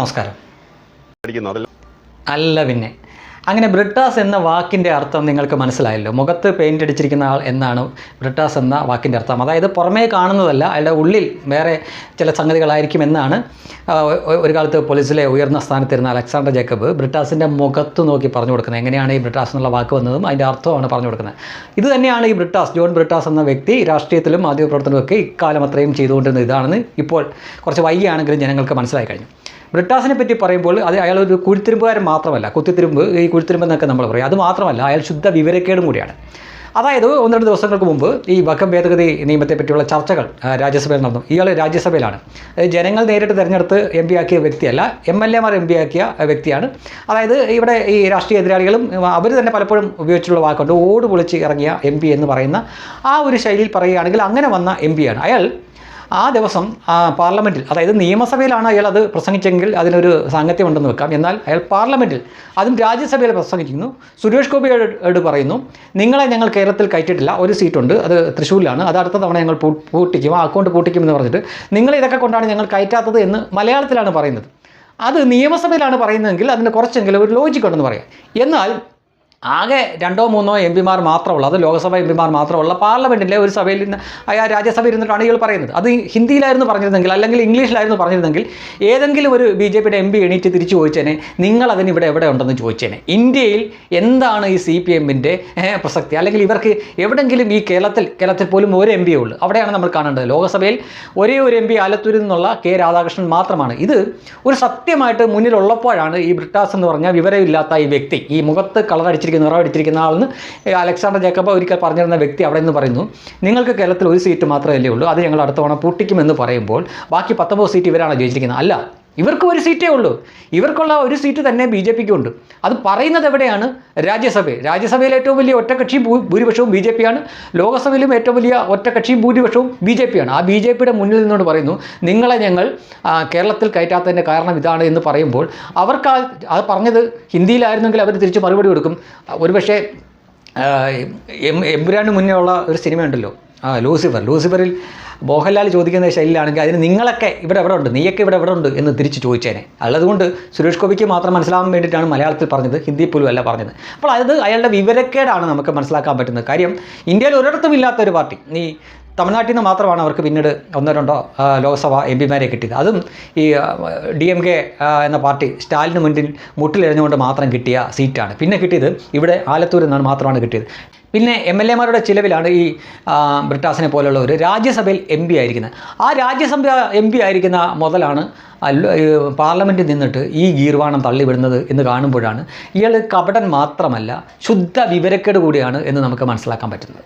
നമസ്കാരം. അല്ല പിന്നെ. അങ്ങനെ ബ്രിട്ടാസ് എന്ന വാക്കിന്റെ അർത്ഥം നിങ്ങൾക്ക് മനസ്സിലായല്ലോ. മുഖത്ത് പെയിന്റ് അടിച്ചിരിക്കുന്ന ആൾ എന്നാണ് ബ്രിട്ടാസ് എന്ന വാക്കിന്റെ അർത്ഥം. അതായത് പുറമേ കാണുന്നതല്ല അയാളുടെ ഉള്ളിൽ വേറെ ചില സംഗതികളായിരിക്കും എന്നാണ് ഒരു കാലത്ത് പോലീസിലെ ഉയർന്ന സ്ഥാനത്തിരുന്ന അലക്സാണ്ടർ ജേക്കബ് ബ്രിട്ടാസിന്റെ മുഖത്ത് നോക്കി പറഞ്ഞു കൊടുക്കുന്നത്. എങ്ങനെയാണ് ഈ ബ്രിട്ടാസ് എന്നുള്ള വാക്ക് വന്നതും അതിന്റെ അർത്ഥമാണ് പറഞ്ഞു കൊടുക്കുന്നത്. ഇത് തന്നെയാണ് ഈ ബ്രിട്ടാസ് ജോൺ ബ്രിട്ടാസ് എന്ന വ്യക്തി രാഷ്ട്രീയത്തിലും മാധ്യമപ്രവർത്തനമൊക്കെ ഇക്കാലം അത്രയും ചെയ്തുകൊണ്ടിരുന്നത് ഇതാണെന്ന് ഇപ്പോൾ കുറച്ച് വൈകിയാണെങ്കിലും ജനങ്ങൾക്ക് മനസ്സിലായി കഴിഞ്ഞു. ബ്രിട്ടാസിനെ പറ്റി പറയുമ്പോൾ അത് അയാൾ ഒരു കുഴിത്തിരുമ്പുകാരൻ മാത്രമല്ല. കുത്തിത്തിരുമ്പ് ഈ കുഴിത്തിരുമ്പ് എന്നൊക്കെ നമ്മൾ പറയും. അത് മാത്രമല്ല അയാൾ ശുദ്ധ വിവരക്കേടും കൂടിയാണ്. അതായത് ഒന്ന് രണ്ട് ദിവസങ്ങൾക്ക് മുമ്പ് ഈ വക്കം ഭേദഗതി നിയമത്തെ പറ്റിയുള്ള ചർച്ചകൾ രാജ്യസഭയിൽ നടന്നു. ഇയാൾ രാജ്യസഭയിലാണ്. ജനങ്ങൾ നേരിട്ട് തിരഞ്ഞെടുത്ത് എം പി ആക്കിയ വ്യക്തിയല്ല എം എൽ എമാർ എം പി ആക്കിയ വ്യക്തിയാണ്. അതായത് ഇവിടെ ഈ രാഷ്ട്രീയ എതിരാളികളും അവർ തന്നെ പലപ്പോഴും ഉപയോഗിച്ചുള്ള വാക്കുണ്ട്. ഓട് പൊളിച്ച് ഇറങ്ങിയ എം എന്ന് പറയുന്ന ആ ഒരു ശൈലിയിൽ പറയുകയാണെങ്കിൽ അങ്ങനെ വന്ന എം പിയാണ് അയാൾ ആ ദിവസം പാർലമെന്റിൽ അതായത് നിയമസഭയിലാണ് അയാൾ അത് പ്രസംഗിച്ചെങ്കിൽ അതിനൊരു സാങ്കത്യം ഉണ്ടെന്ന് വെക്കാം. എന്നാൽ അയാൾ പാർലമെന്റിൽ അതും രാജ്യസഭയിൽ പ്രസംഗിക്കുന്നു സുരേഷ് ഗോപിയോട് പറയുന്നു നിങ്ങളെ ഞങ്ങൾ കേരളത്തിൽ കയറ്റിയിട്ടില്ല ഒരു സീറ്റുണ്ട് അത് തൃശ്ശൂരിലാണ് അത് അടുത്ത തവണ ഞങ്ങൾ പൂട്ടിക്കും ആ അക്കൗണ്ട് പൂട്ടിക്കും എന്ന് പറഞ്ഞിട്ട് നിങ്ങൾ ഇതൊക്കെ കൊണ്ടാണ് ഞങ്ങൾ കയറ്റാത്തത് എന്ന് മലയാളത്തിലാണ് പറയുന്നത്. അത് നിയമസഭയിലാണ് പറയുന്നതെങ്കിൽ അതിന് കുറച്ചെങ്കിലും ഒരു ലോജിക് ഉണ്ടെന്ന് പറയാം. എന്നാൽ ആകെ രണ്ടോ മൂന്നോ എം പിമാർ മാത്രമുള്ള. അത് ലോക്സഭ എം പിമാർ മാത്രമുള്ള പാർലമെന്റിലെ ഒരു സഭയിൽ നിന്ന് ആ രാജ്യസഭയിൽ ഇരുന്നിട്ടാണ് ഇയാൾ പറയുന്നത്. അത് ഹിന്ദിയിലായിരുന്നു പറഞ്ഞിരുന്നെങ്കിൽ അല്ലെങ്കിൽ ഇംഗ്ലീഷിലായിരുന്നു പറഞ്ഞിരുന്നെങ്കിൽ ഏതെങ്കിലും ഒരു ബി ജെ പിയുടെ എം പി എണീറ്റ് തിരിച്ചു ചോദിച്ചേനെ നിങ്ങൾ അതിന് ഇവിടെ എവിടെ ഉണ്ടെന്ന് ചോദിച്ചേനെ? ഇന്ത്യയിൽ എന്താണ് ഈ സി പി എമ്മിന്റെ പ്രസക്തി? അല്ലെങ്കിൽ ഇവർക്ക് എവിടെങ്കിലും ഈ കേരളത്തിൽ കേരളത്തിൽ പോലും ഒരു എം പിയേ ഉള്ളൂ. അവിടെയാണ് നമ്മൾ കാണേണ്ടത്. ലോക്സഭയിൽ ഒരേ ഒരു എം പി ആലത്തൂരിൽ നിന്നുള്ള കെ രാധാകൃഷ്ണൻ മാത്രമാണ്. ഇത് ഒരു സത്യമായിട്ട് മുന്നിലുള്ളപ്പോഴാണ് ഈ ബ്രിട്ടാസ് എന്ന് പറഞ്ഞ വിവരമില്ലാത്ത ഈ വ്യക്തി ഈ മുഖത്ത് കളർ അടിച്ചിരിക്കുന്ന ഉറവടിച്ചിരിക്കുന്ന ആളെന്ന് അലക്സാണ്ടർ ജേക്കബ് ഒരിക്കൽ പറഞ്ഞിരുന്ന വ്യക്തി അവിടെ നിന്ന് പറയുന്നു നിങ്ങൾക്ക് കേരളത്തിൽ ഒരു സീറ്റ് മാത്രമല്ലേ ഉള്ളൂ അത് ഞങ്ങൾ അടുത്ത തവണ പൂട്ടിക്കുമെന്ന് പറയുമ്പോൾ ബാക്കി പത്തൊമ്പത് സീറ്റ് ഇവരാണ് ജയിച്ചിരിക്കുന്നത്. അല്ല ഇവർക്ക് ഒരു സീറ്റേ ഉള്ളൂ. ഇവർക്കുള്ള ഒരു സീറ്റ് തന്നെ ബി ജെ പിക്ക് ഉണ്ട് അത് പറയുന്നത് എവിടെയാണ്? രാജ്യസഭയിൽ. രാജ്യസഭയിൽ ഏറ്റവും വലിയ ഒറ്റക്കക്ഷി ഭൂരിപക്ഷവും ബി ജെ പിയാണ്. ലോകസഭയിലും ഏറ്റവും വലിയ ഒറ്റക്കക്ഷിയും ഭൂരിപക്ഷവും ബി ജെ പിയാണ്. ആ ബി ജെ പിയുടെ മുന്നിൽ നിന്നുകൊണ്ട് പറയുന്നു നിങ്ങളെ ഞങ്ങൾ കേരളത്തിൽ കയറ്റാത്തതിന്റെ കാരണം ഇതാണ് എന്ന് പറയുമ്പോൾ അവർക്ക് അത് പറഞ്ഞത് ഹിന്ദിയിലായിരുന്നെങ്കിൽ അവർ തിരിച്ച് മറുപടി കൊടുക്കും. ഒരുപക്ഷെ എം എമ്പുരാന് മുന്നേ ഉള്ള ഒരു സിനിമയുണ്ടല്ലോ. ആ ലൂസിഫർ. ലൂസിഫറിൽ മോഹൻലാൽ ചോദിക്കുന്ന ശൈലിയിലാണെങ്കിൽ അതിന് നിങ്ങളൊക്കെ ഇവിടെ എവിടെ ഉണ്ട്? നീയൊക്കെ ഇവിടെ എവിടെ ഉണ്ട്? എന്ന് തിരിച്ച് ചോദിച്ചേനെ. അല്ലതുകൊണ്ട് സുരേഷ് ഗോപിക്ക് മാത്രം മനസ്സിലാവാൻ വേണ്ടിയിട്ടാണ് മലയാളത്തിൽ പറഞ്ഞത്. ഹിന്ദി പോലും അല്ല പറഞ്ഞത്. അപ്പോൾ അത് അയാളുടെ വിവരക്കേടാണ് നമുക്ക് മനസ്സിലാക്കാൻ പറ്റുന്നത്. കാര്യം ഇന്ത്യയിൽ ഒരിടത്തും ഇല്ലാത്ത ഒരു പാർട്ടി. നീ തമിഴ്നാട്ടിൽ നിന്ന് മാത്രമാണ് അവർക്ക് പിന്നീട് ഒന്നോ രണ്ടോ ലോക്സഭ എം പിമാരെ കിട്ടിയത്. അതും ഈ ഡി എം കെ എന്ന പാർട്ടി സ്റ്റാലിന് മുന്നിൽ മുട്ടിലെറിഞ്ഞുകൊണ്ട് മാത്രം കിട്ടിയ സീറ്റാണ്. പിന്നെ കിട്ടിയത് ഇവിടെ ആലത്തൂരിൽ നിന്നാണ് മാത്രമാണ് കിട്ടിയത്. പിന്നെ എം എൽ എമാരുടെ ചിലവിലാണ് ഈ ബ്രിട്ടാസിനെ പോലെയുള്ള ഒരു രാജ്യസഭയിൽ എം പി ആയിരിക്കുന്നത്. ആ രാജ്യസഭ എം പി ആയിരിക്കുന്ന മുതലാണ് പാർലമെന്റിൽ നിന്നിട്ട് ഈ ഗീർവാണം തള്ളിവിടുന്നത് എന്ന് കാണുമ്പോഴാണ് ഇയാൾ കപടൻ മാത്രമല്ല ശുദ്ധ വിവരക്കേട് കൂടിയാണ് എന്ന് നമുക്ക് മനസ്സിലാക്കാൻ പറ്റുന്നത്.